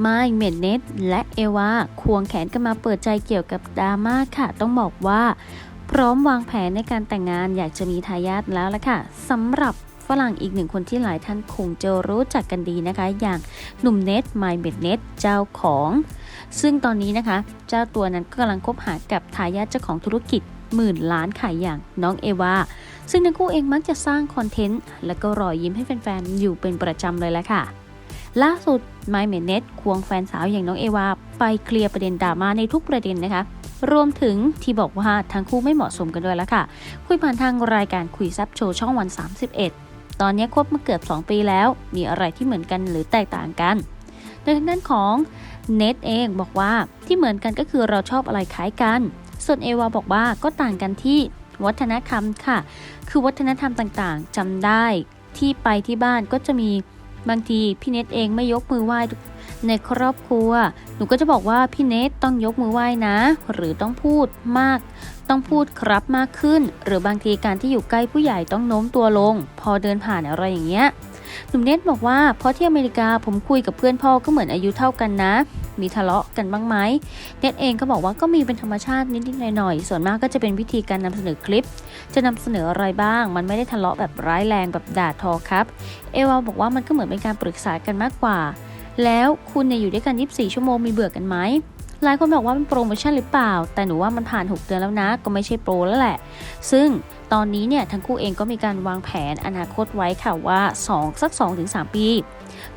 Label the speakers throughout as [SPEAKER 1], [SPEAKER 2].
[SPEAKER 1] ไมค์เมดเนตและเอวาควงแขนกันมาเปิดใจเกี่ยวกับดราม่าค่ะ ต้องบอกว่า พร้อมวางแผนในการแต่งงานอยากจะมีทายาทแล้วละค่ะสำหรับฝรั่งอีกหนึ่งคนที่หลายท่านคงจะรู้จักกันดีนะคะ อย่างหนุ่มเนตไมเมดเนตเจ้าของ ซึ่งตอนนี้นะคะ เจ้าตัวนั้นก็กำลังคบหากับทายาทเจ้าของธุรกิจหมื่นล้านขายอย่างน้องเอวา ซึ่งทั้งคู่เองมักจะสร้างคอนเทนต์และก็รอยยิ้มให้แฟนๆ อยู่เป็นประจำเลยแหละค่ะ ล่าสุดไมเมเนตควงแฟนสาวอย่างน้องเอวา ไปเคลียร์ประเด็นดราม่าในทุกประเด็นนะคะ รวมถึงที่บอกว่าทั้งคู่ไม่เหมาะสมกันด้วยแล้วค่ะ คุยผ่านทางรายการคุยซับโชว์ช่องวัน 31 ตอนนี้คบมาเกือบ 2 ปีแล้ว มีอะไรที่เหมือนกันหรือแตกต่างกันโดยทางด้านของเนทเองบอกว่าที่เหมือนกันก็คือเราชอบอะไรคล้ายกัน ส่วนเอวาบอกว่าก็ต่างกันที่วัฒนธรรมค่ะ คือวัฒนธรรมต่างๆจำได้ที่ไปที่บ้านก็จะมี บางทีพี่เนทเองไม่ยกมือไหว้ในครอบครัว หนูก็จะบอกว่าพี่เนทต้องยกมือไหว้นะ หรือต้องพูดมาก ต้องพูดครับมากขึ้น หรือบางทีการที่อยู่ใกล้ผู้ใหญ่ต้องโน้มตัวลง พอเดินผ่านอะไรอย่างเงี้ยหนุ่มเนทบอกว่าเพราะที่อเมริกาผมคุยกับเพื่อนพ่อก็เหมือนอายุเท่ากันนะ มีทะเลาะกันบ้างไหมเน็ตเองก็บอกว่าก็มีเป็นธรรมชาตินิดๆหน่อยๆส่วนมากก็จะเป็นวิธีการนำเสนอคลิป จะนำเสนออะไรบ้าง มันไม่ได้ทะเลาะแบบร้ายแรงแบบด่าทอครับ เอวาบอกว่ามันก็เหมือนเป็นการปรึกษากันมากกว่า แล้วคุณเนี่ยอยู่ด้วยกัน 24 ชั่วโมงมีเบื่อกันไหม หลายคนบอกว่าเป็นโปรโมชั่นหรือเปล่า แต่หนูว่ามันผ่าน 6 เดือนแล้วนะ ก็ไม่ใช่โปรแล้วแหละ ซึ่งตอนนี้เนี่ยทั้งคู่เองก็มีการวางแผนอนาคตไว้ค่ะว่า 2 สัก 2-3 ปี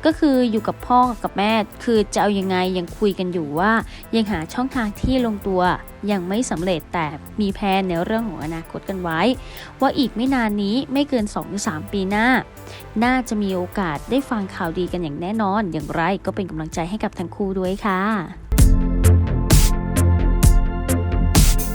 [SPEAKER 1] ก็คืออยู่กับพ่อกับแม่ คือจะเอาอยังไงยังคุยกันอยู่ว่า ยังหาช่องทางที่ลงตัวยังไม่สำเร็จแต่มีแผนในเรื่องของอนาคตกันไว้ ว่าอีกไม่นานนี้ไม่เกิน 2-3 ปีหน้า น่าจะมีโอกาสได้ฟังข่าวดีกันอย่างแน่นอน อย่างไรก็เป็นกำลังใจให้กับทั้งคู่ด้วยค่ะ